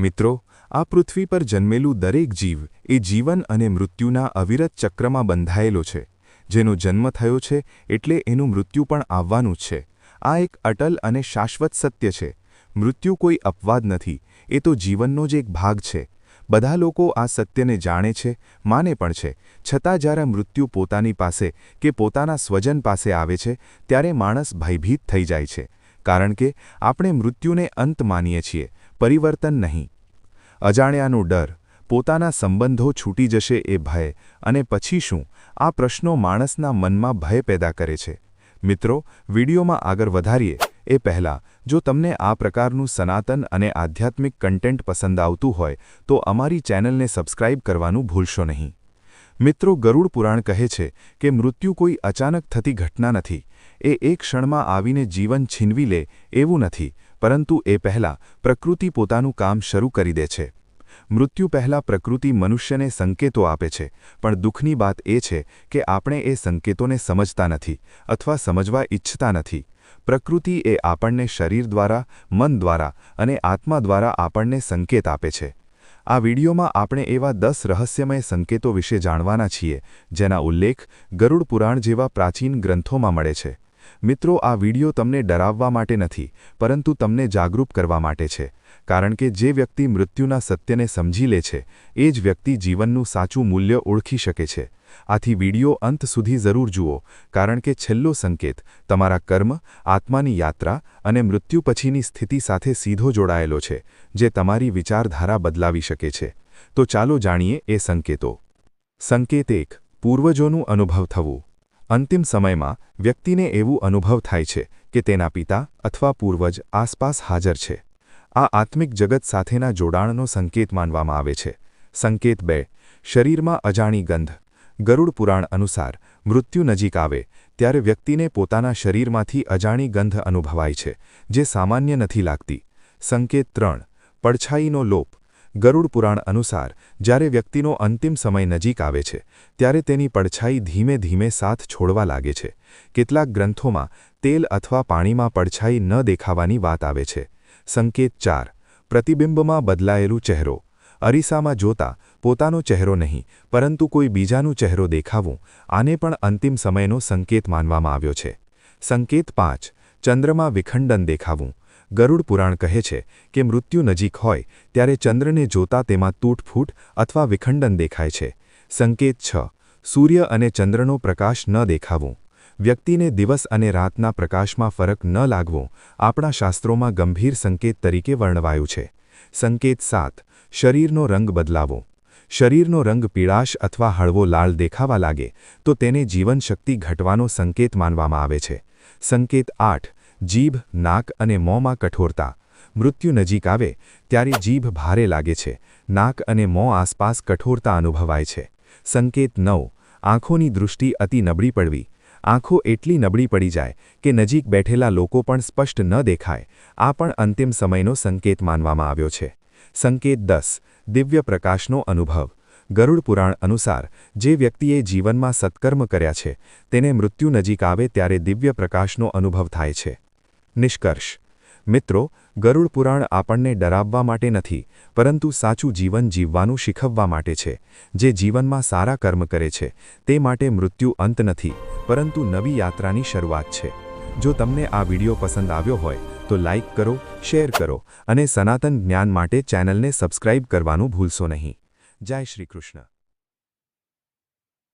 મિત્રો, આ પૃથ્વી પર જન્મેલું દરેક જીવ એ જીવન અને મૃત્યુના અવિરત ચક્રમાં બંધાયેલો છે. જેનો જન્મ થયો છે એટલે એનું મૃત્યુ પણ આવવાનું જ છે. આ એક અટલ અને શાશ્વત સત્ય છે. મૃત્યુ કોઈ અપવાદ નથી, એ તો જીવનનો જ એક ભાગ છે. બધા લોકો આ સત્યને જાણે છે, માને પણ છે. છતાં જ્યારે મૃત્યુ પોતાની પાસે કે પોતાના સ્વજન પાસે આવે છે, ત્યારે માણસ ભયભીત થઈ જાય છે. કારણ કે આપણે મૃત્યુને અંત માનીએ છીએ. પરિવર્તન નહીં. અજાણ્યાનો ડર, પોતાના સંબંધો છૂટી જશે એ ભય, અને પછી શું? આ પ્રશ્નો માણસના મનમાં ભય પેદા કરે છે. મિત્રો, વિડીયોમાં આગળ વધારીએ, એ પહેલાં, જો તમને આ પ્રકારનું સનાતન અને આધ્યાત્મિક કન્ટેન્ટ પસંદ આવતું હોય, તો અમારી ચેનલને સબસ્ક્રાઇબ કરવાનું ભૂલશો નહીં. મિત્રો, ગરુડ પુરાણ કહે છે કે મૃત્યુ કોઈ અચાનક થતી ઘટના નથી. એ એક ક્ષણમાં આવીને જીવન છીનવી લે એવું નથી. પરંતુ એ પહેલાં પ્રકૃતિ પોતાનું કામ શરૂ કરી દે છે. મૃત્યુ પહેલાં પ્રકૃતિ મનુષ્યને સંકેતો આપે છે, પણ દુઃખની વાત એ છે કે આપણે એ સંકેતોને સમજતા નથી અથવા સમજવા ઈચ્છતા નથી. પ્રકૃતિ એ આપણને શરીર દ્વારા, મન દ્વારા અને આત્મા દ્વારા આપણને સંકેત આપે છે. આ વિડીયોમાં આપણે એવા દસ રહસ્યમય સંકેતો વિશે જાણવાના છીએ, જેના ઉલ્લેખ ગરુડ પુરાણ જેવા પ્રાચીન ગ્રંથોમાં મળે છે. મિત્રો, આ વિડિયો તમને ડરાવવા માટે નથી, પરંતુ તમને જાગૃત કરવા માટે છે, કારણ કે જે વ્યક્તિ મૃત્યુના સત્યને સમજી લે છે, એ જ વ્યક્તિ જીવનનું સાચું મૂલ્ય ઓળખી શકે છે. આથી વિડિયો અંત સુધી જરૂર જુઓ, કારણ કે છેલ્લો સંકેત, તમારા કર્મ, આત્માની યાત્રા અને મૃત્યુ પછીની સ્થિતિ સાથે સીધો જોડાયેલો છે, જે તમારી વિચારધારા બદલાવી શકે છે. તો ચાલો જાણીએ એ સંકેતો. સંકેત એક, પૂર્વજોનું અનુભવ થવું. અંતિમ સમયમાં, વ્યક્તિને એવું અનુભવ થાય છે કે તેના પિતા અથવા પૂર્વજ આસપાસ હાજર છે. આ આત્મિક જગત સાથેના જોડાણનો સંકેત માનવામાં આવે છે. સંકેત બે, શરીરમાં અજાણી ગંધ. ગરુડ પુરાણ અનુસાર, મૃત્યુ નજીક આવે, ત્યારે વ્યક્તિને પોતાના શરીરમાંથી અજાણી ગંધ અનુભવાય છે, જે સામાન્ય નથી લાગતી. સંકેત ત્રણ, પડછાઈનો લોપ. ગરુડ પુરાણ અનુસાર, જ્યારે વ્યક્તિનો અંતિમ સમય નજીક આવે છે, ત્યારે તેની પડછાઈ ધીમે ધીમે સાથ છોડવા લાગે છે. કેટલાક ગ્રંથોમાં, તેલ અથવા પાણીમાં પડછાઈ ન દેખાવાની વાત આવે છે. સંકેત ચાર, પ્રતિબિંબમાં બદલાયેલું ચહેરો. અરીસામાં જોતા, પોતાનો ચહેરો નહીં, પરંતુ કોઈ બીજાનું ચહેરો દેખાવું, આને પણ અંતિમ સમયનો સંકેત માનવામાં આવ્યો છે. સંકેત પાંચ, ચંદ્રમાં વિખંડન દેખાવું. ગરુડ પુરાણ કહે છે કે મૃત્યુ નજીક હોય ત્યારે ચંદ્રને જોતા તેમાં તૂટફૂટ અથવા વિખંડન દેખાય છે. સંકેત છ. સૂર્ય અને ચંદ્રનો પ્રકાશ ન દેખાવું. વ્યક્તિને દિવસ અને રાતના પ્રકાશમાં ફરક ન લાગવો આપણા શાસ્ત્રોમાં ગંભીર સંકેત તરીકે વર્ણવાયું છે. સંકેત સાત. શરીરનો રંગ બદલાવો. શરીરનો રંગ પીળાશ અથવા હળવો લાલ દેખાવા લાગે તો તેને જીવનશક્તિ ઘટવાનો સંકેત માનવામાં આવે છે. સંકેત આઠ. જીભ, નાક અને મોંમાં કઠોરતા. મૃત્યુ નજીક આવે ત્યારે જીભ ભારે લાગે છે. નાક અને મોં આસપાસ કઠોરતા અનુભવાય છે. સંકેત નવ. આંખોની દૃષ્ટિ અતિ નબળી પડવી. આંખો એટલી નબળી પડી જાય કે નજીક બેઠેલા લોકો પણ સ્પષ્ટ ન દેખાય. આ પણ અંતિમ સમયનો સંકેત માનવામાં આવ્યો છે. સંકેત દસ. દિવ્ય પ્રકાશનો અનુભવ. ગરુડ પુરાણ અનુસાર, જે વ્યક્તિએ જીવનમાં સત્કર્મ કર્યા છે, તેને મૃત્યુ નજીક આવે ત્યારે દિવ્ય પ્રકાશનો અનુભવ થાય છે. નિષ્કર્ષ. મિત્રો, ગરુડ પુરાણ આપણને ડરાવવા માટે નથી, પરંતુ સાચું જીવન જીવવાનું શીખવવા માટે છે, જે જીવનમાં સારા કર્મ કરે છે, તે માટે મૃત્યુ અંત નથી, પરંતુ નવી યાત્રાની શરૂઆત છે. જો તમને આ વીડિયો પસંદ આવ્યો હોય, તો લાઇક કરો, શેર કરો, અને સનાતન જ્ઞાન માટે ચેનલને સબસ્ક્રાઇબ કરવાનું ભૂલશો નહીં. જય શ્રી કૃષ્ણ.